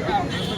Gracias.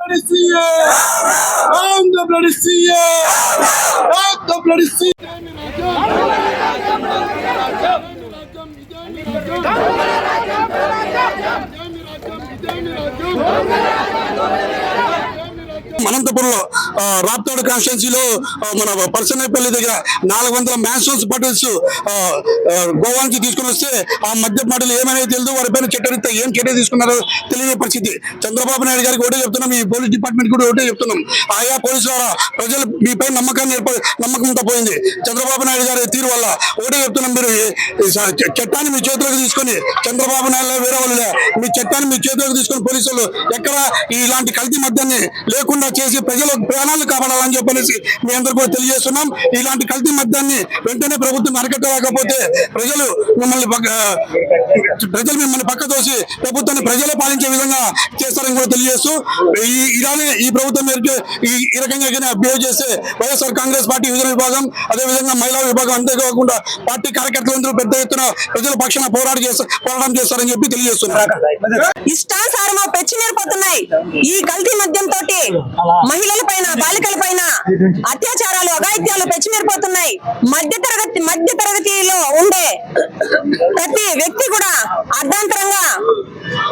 Palestina! Down the Palestina! Down the Palestina! అనంతపురంలో రాప్తాడు కాన్స్టిట్యున్సీలో మన పర్సనపల్లి దగ్గర నాలుగు వందల మ్యాన్షన్స్ బాటిల్స్ ఆ, గోవానికి తీసుకుని వస్తే ఆ మద్య బాటిల్ ఏమైనా తెలియదు వారి పైన చట్టరీత్యా ఏం చర్య తీసుకున్నారో తెలియని పరిస్థితి. చంద్రబాబు నాయుడు గారికి ఒకటే చెప్తున్నాం ఈ పోలీస్ డిపార్ట్మెంట్ కూడా ఒకటే చెప్తున్నాం. ఆయా పోలీసుల ప్రజలు మీపై నమ్మకాన్ని నమ్మకంతో పోయింది. చంద్రబాబు నాయుడు గారి తీరు వల్ల ఒకటే చెప్తున్నాం మీరు చట్టాన్ని మీ చేతిలోకి తీసుకొని చంద్రబాబు నాయుడు వేరే వాళ్ళే మీ చట్టాన్ని మీ చేతిలోకి తీసుకొని పోలీసులు ఎక్కడ ఇలాంటి కల్తీ మద్యాన్ని లేకుండా చేసి ప్రజల ప్రాణాలు కాపాడాలని చెప్పనేసి మీ అందరు కూడా తెలియజేస్తున్నాం. ఇలాంటి కల్తీ మద్యాన్ని వెంటనే ప్రభుత్వం అరికట్టలేకపోతే ప్రజలు మిమ్మల్ని ప్రజలు మిమ్మల్ని పక్క తోసి ప్రభుత్వాన్ని ప్రజలు పాలించే విధంగా చేస్తారని కూడా తెలియజేస్తూ ఈ ఇలానే ఈ ప్రభుత్వం మేరకు ఈ రకంగా బిహేవ్ చేస్తే వైఎస్ఆర్ కాంగ్రెస్ పార్టీ యువజన విభాగం అదేవిధంగా మహిళా విభాగం అంతేకాకుండా పార్టీ కార్యకర్తలందరూ పెద్ద ఎత్తున ప్రజల పక్షాన పోరాటం చేస్తారు పోరాటం చేస్తారని చెప్పి తెలియజేస్తున్నారు ఇష్టానుసారము పెచ్చిమిరిపోతున్నాయి ఈ కల్తీ మద్యం మహిళల పైన బాలికల పైన అత్యాచారాలు అఘాయిత్యాలు పెచ్చిమిరిపోతున్నాయి. మధ్య తరగతి మధ్య తరగతిలో ఉండే ప్రతి వ్యక్తి కూడా అర్ధాంతరంగా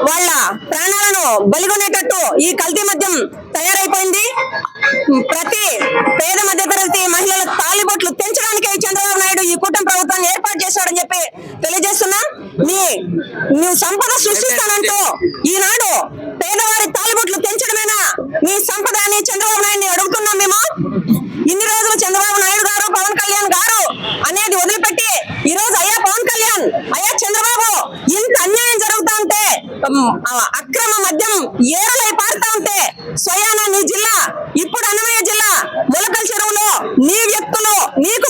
వాళ్ళ ప్రాణాలను బలిగొనేటట్టు ఈ కల్తీ మద్యం తయారైపోయింది. ప్రతి పేద మధ్య తరగతి మహిళల తాలిబొట్లు తెంచడానికి చంద్రబాబు నాయుడు ఈ కూటమి ప్రభుత్వాన్ని ఏర్పాటు చేశాడని చెప్పి తెలియజేస్తున్నా. మీ నువ్వు సంపద సృష్టిస్తానంటూ ఈనాడు పేదవారి తాలిబొట్లు మీ సంపదాన్ని చంద్రబాబు నాయుడిని అడుగుతున్నాం మేము. ఇన్ని రోజులు చంద్రబాబు నాయుడు గారు పవన్ కళ్యాణ్ గారు అనేది వదిలిపెట్టి ఈ రోజు అయ్యా పవన్ కళ్యాణ్ అయ్యా చంద్రబాబు ఇంత అన్యాయం జరుగుతా ఉంటే అక్రమ మద్యం ఏరులై పారుతా ఉంటే స్వయాన నీ జిల్లా ఇప్పుడు అన్నమయ్య జిల్లా ములకల్ చెరువులో నీ వ్యక్తులు నీకు